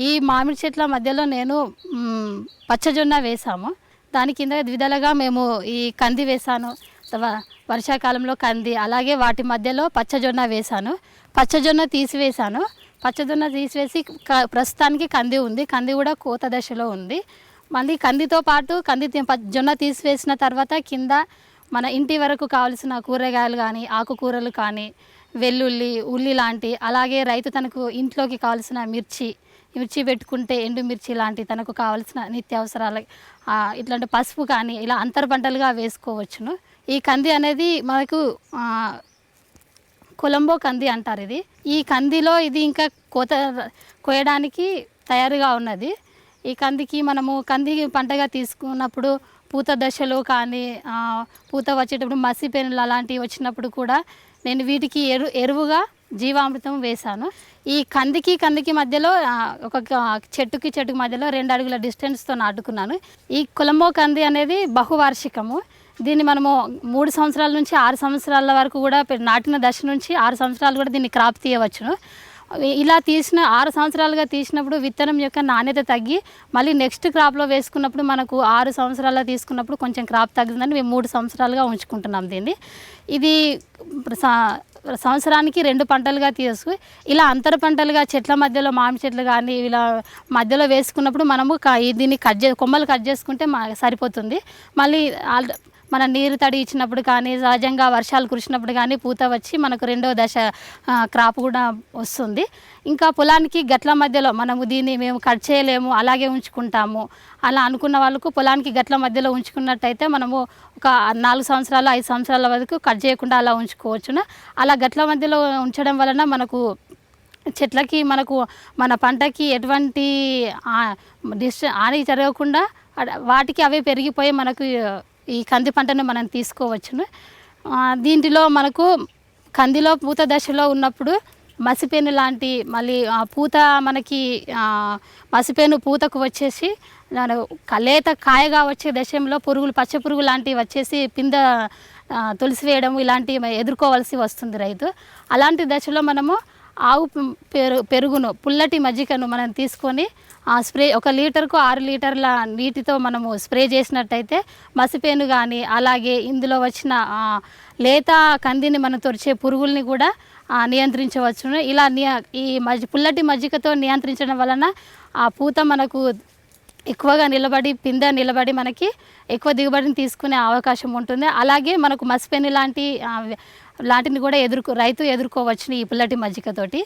ఈ మామిడి చెట్ల మధ్యలో నేను పచ్చజొన్న వేసాము. దాని కింద ద్విధాలుగా మేము ఈ కంది వేసాను. వర్షాకాలంలో కంది అలాగే వాటి మధ్యలో పచ్చజొన్న వేసాను. పచ్చజొన్న తీసివేశాను పచ్చజొన్న తీసివేసి క- ప్రస్తుతానికి కంది ఉంది. కంది కూడా కోత దశలో ఉంది. మళ్ళీ కందితో పాటు కంది జొన్న తీసివేసిన తర్వాత కింద మన ఇంటి వరకు కావలసిన కూరగాయలు కానీ ఆకుకూరలు కానీ వెల్లుల్లి ఉల్లి లాంటి అలాగే రైతు తనకు ఇంట్లోకి కావలసిన మిర్చి మిర్చి పెట్టుకుంటే ఎండుమిర్చి లాంటి తనకు కావాల్సిన నిత్యావసరాలు ఇట్లాంటి పసుపు కానీ ఇలా అంతర్ పంటలుగా వేసుకోవచ్చును. ఈ కంది అనేది మనకు కొలంబో కంది అంటారు ఇది. ఈ కందిలో ఇది ఇంకా కోత కోయడానికి తయారుగా ఉన్నది. ఈ కందికి మనము కంది పంటగా తీసుకున్నప్పుడు పూత దశలో కానీ పూత వచ్చేటప్పుడు మసి పెనులు అలాంటివి వచ్చినప్పుడు కూడా నేను వీటికి ఎరు ఎరువుగా జీవామృతం వేశాను. ఈ కందికి కందికి మధ్యలో ఒక చెట్టుకి చెట్టుకి మధ్యలో రెండు అడుగుల డిస్టెన్స్తో నాటుకున్నాను. ఈ కులంబో కంది అనేది బహువార్షికము. దీన్ని మనము మూడు సంవత్సరాల నుంచి ఆరు సంవత్సరాల వరకు కూడా నాటిన దశ నుంచి ఆరు సంవత్సరాలు కూడా దీన్ని క్రాప్ తీయవచ్చును. ఇలా తీసిన ఆరు సంవత్సరాలుగా తీసినప్పుడు విత్తనం యొక్క నాణ్యత తగ్గి మళ్ళీ నెక్స్ట్ క్రాప్లో వేసుకున్నప్పుడు మనకు ఆరు సంవత్సరాల తీసుకున్నప్పుడు కొంచెం క్రాప్ తగ్గిందని మేము మూడు సంవత్సరాలుగా ఉంచుకుంటున్నాం దీన్ని. ఇది సంవత్సరానికి రెండు పంటలుగా తీసుకు ఇలా అంతర పంటలుగా చెట్ల మధ్యలో మామిడి చెట్లు కానీ ఇలా మధ్యలో వేసుకున్నప్పుడు మనము దీన్ని కట్ చే కొమ్మలు కట్ చేసుకుంటే మా సరిపోతుంది. మళ్ళీ ఆల్- మన నీరు తడి ఇచ్చినప్పుడు కానీ సహజంగా వర్షాలు కురిసినప్పుడు కానీ పూత వచ్చి మనకు రెండో దశ క్రాప్ కూడా వస్తుంది. ఇంకా పొలానికి గట్ల మధ్యలో మనము దీన్ని మేము కట్ చేయలేము అలాగే ఉంచుకుంటాము. అలా అనుకున్న వాళ్ళకు పొలానికి గట్ల మధ్యలో ఉంచుకున్నట్టయితే మనము ఒక నాలుగు సంవత్సరాలు ఐదు సంవత్సరాల వరకు కట్ చేయకుండా అలా ఉంచుకోవచ్చును. అలా గట్ల మధ్యలో ఉంచడం వలన మనకు చెట్లకి మనకు మన పంటకి ఎటువంటి ఆ- డిస్ హాని జరగకుండా వాటికి అవే పెరిగిపోయి మనకు ఈ కంది పంటను మనం తీసుకోవచ్చును. దీంట్లో మనకు కందిలో పూత దశలో ఉన్నప్పుడు మసిపేను లాంటి మళ్ళీ పూత మనకి మసిపేను పూతకు వచ్చేసి దాని లేత కాయగా వచ్చే దశంలో పురుగులు పచ్చ పురుగు లాంటివి వచ్చేసి పింద తులసి వేయడం ఇలాంటివి ఎదుర్కోవాల్సి వస్తుంది రైతు. అలాంటి దశలో మనము ఆవు పెరు పెరుగును పుల్లటి మజ్జిగను మనం తీసుకొని ఆ స్ప్రే ఒక లీటర్కు ఆరు లీటర్ల నీటితో మనము స్ప్రే చేసినట్టయితే మసిపేను కానీ అలాగే ఇందులో వచ్చిన లేత కందిని మనం తొరిచే పురుగుల్ని కూడా నియంత్రించవచ్చును. ఇలా నియ ఈ మజ్జి పుల్లటి మజ్జిగతో నియంత్రించడం వలన ఆ పూత మనకు ఎక్కువగా నిలబడి పిందె నిలబడి మనకి ఎక్కువ దిగుబడిని తీసుకునే అవకాశం ఉంటుంది. అలాగే మనకు మసిపెని లాంటి లాంటిని కూడా ఎదుర్కో రైతు ఎదుర్కోవచ్చు ఈ పుల్లటి మజ్జిగతోటి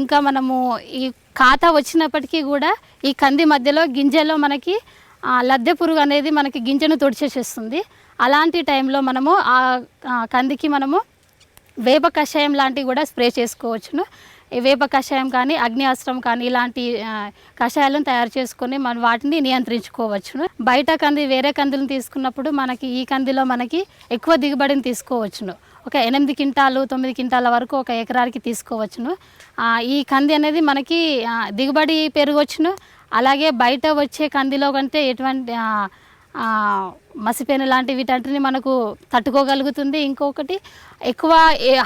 ఇంకా మనము ఈ ఖాతా వచ్చినప్పటికీ కూడా ఈ కంది మధ్యలో గింజలో మనకి లద్దె పురుగు అనేది మనకి గింజను తొడిచేసేస్తుంది. అలాంటి టైంలో మనము ఆ కందికి మనము వేప కషాయం లాంటివి కూడా స్ప్రే చేసుకోవచ్చును. వేప కషాయం కానీ అగ్ని అస్త్రం కానీ ఇలాంటి కషాయాలను తయారు చేసుకొని మనం వాటిని నియంత్రించుకోవచ్చును. బయట కంది వేరే కందులను తీసుకున్నప్పుడు మనకి ఈ కందిలో మనకి ఎక్కువ దిగుబడిని తీసుకోవచ్చును. ఒక ఎనిమిది క్వింటాలు తొమ్మిది క్వింటాల వరకు ఒక ఎకరానికి తీసుకోవచ్చును. ఈ కంది అనేది మనకి దిగుబడి పెరగవచ్చును అలాగే బయట వచ్చే కందిలో కంటే ఎటువంటి మసిపేను లాంటి వీటంటిని మనకు తట్టుకోగలుగుతుంది. ఇంకొకటి ఎక్కువ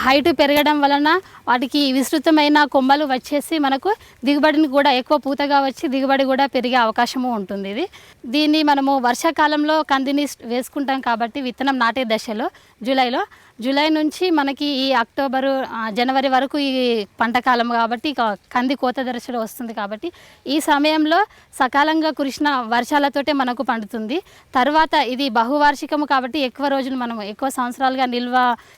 హైట్ పెరగడం వలన వాటికి విస్తృతమైన కొమ్మలు వచ్చేసి మనకు దిగుబడిని కూడా ఎక్కువ పూతగా వచ్చి దిగుబడి కూడా పెరిగే అవకాశము ఉంటుంది. ఇది దీన్ని మనము వర్షాకాలంలో కందిని వేసుకుంటాం కాబట్టి విత్తనం నాటే దశలో జూలైలో. జూలై నుంచి మనకి ఈ అక్టోబరు జనవరి వరకు ఈ పంటకాలం కాబట్టి కంది కోత దశలో వస్తుంది కాబట్టి ఈ సమయంలో సకాలంగా కురిసిన వర్షాలతోటే మనకు పండుతుంది. తర్వాత ఇది బహువార్షికము కాబట్టి ఎక్కువ రోజులు మనం ఎక్కువ సంవత్సరాలుగా నిల్వ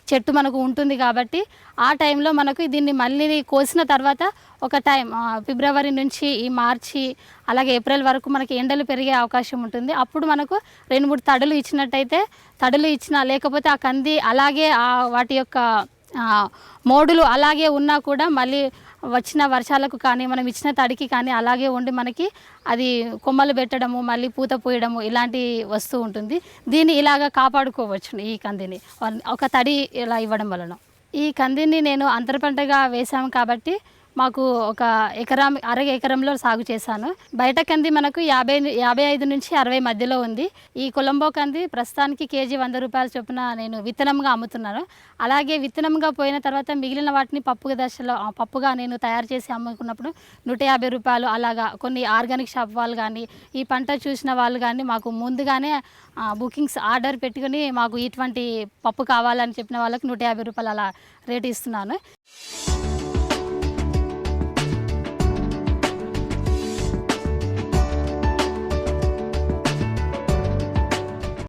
చెట్టు మనకు ఉంటుంది కాబట్టి ఆ టైంలో మనకు దీన్ని మళ్ళీ కోసిన తర్వాత ఒక టైం ఫిబ్రవరి నుంచి ఈ మార్చి అలాగే ఏప్రిల్ వరకు మనకి ఎండలు పెరిగే అవకాశం ఉంటుంది. అప్పుడు మనకు రెండు మూడు తడులు ఇచ్చినట్టయితే తడులు ఇచ్చిన లేకపోతే ఆ కంది అలాగే ఆ వాటి యొక్క మోడులు అలాగే ఉన్నా కూడా మళ్ళీ వచ్చిన వర్షాలకు కానీ మనం ఇచ్చిన తడికి కానీ అలాగే ఉండి మనకి అది కొమ్మలు పెట్టడము మళ్ళీ పూత పోయడము ఇలాంటి వస్తూ ఉంటుంది. దీన్ని ఇలాగా కాపాడుకోవచ్చు ఈ కందిని. ఒక తడి ఇలా ఇవ్వడం వలన. ఈ కందిని నేను అంతర పంటగా వేసాము కాబట్టి మాకు ఒక ఎకరం అర ఎకరంలో సాగు చేశాను. బయట కంది మనకు యాభై యాభై ఐదు నుంచి అరవై మధ్యలో ఉంది. ఈ కొలంబో కంది ప్రస్తుతానికి కేజీ వంద రూపాయల చొప్పున నేను విత్తనంగా అమ్ముతున్నాను. అలాగే విత్తనంగా పోయిన తర్వాత మిగిలిన వాటిని పప్పు దశలో పప్పుగా నేను తయారు చేసి అమ్ముకున్నప్పుడు నూట యాభై రూపాయలు అలాగా కొన్ని ఆర్గానిక్ షాప్ వాళ్ళు కానీ ఈ పంట చూసిన వాళ్ళు కానీ మాకు ముందుగానే బుకింగ్స్ ఆర్డర్ పెట్టుకుని మాకు ఇటువంటి పప్పు కావాలని చెప్పిన వాళ్ళకి నూట యాభై రూపాయలు అలా రేటు ఇస్తున్నాను.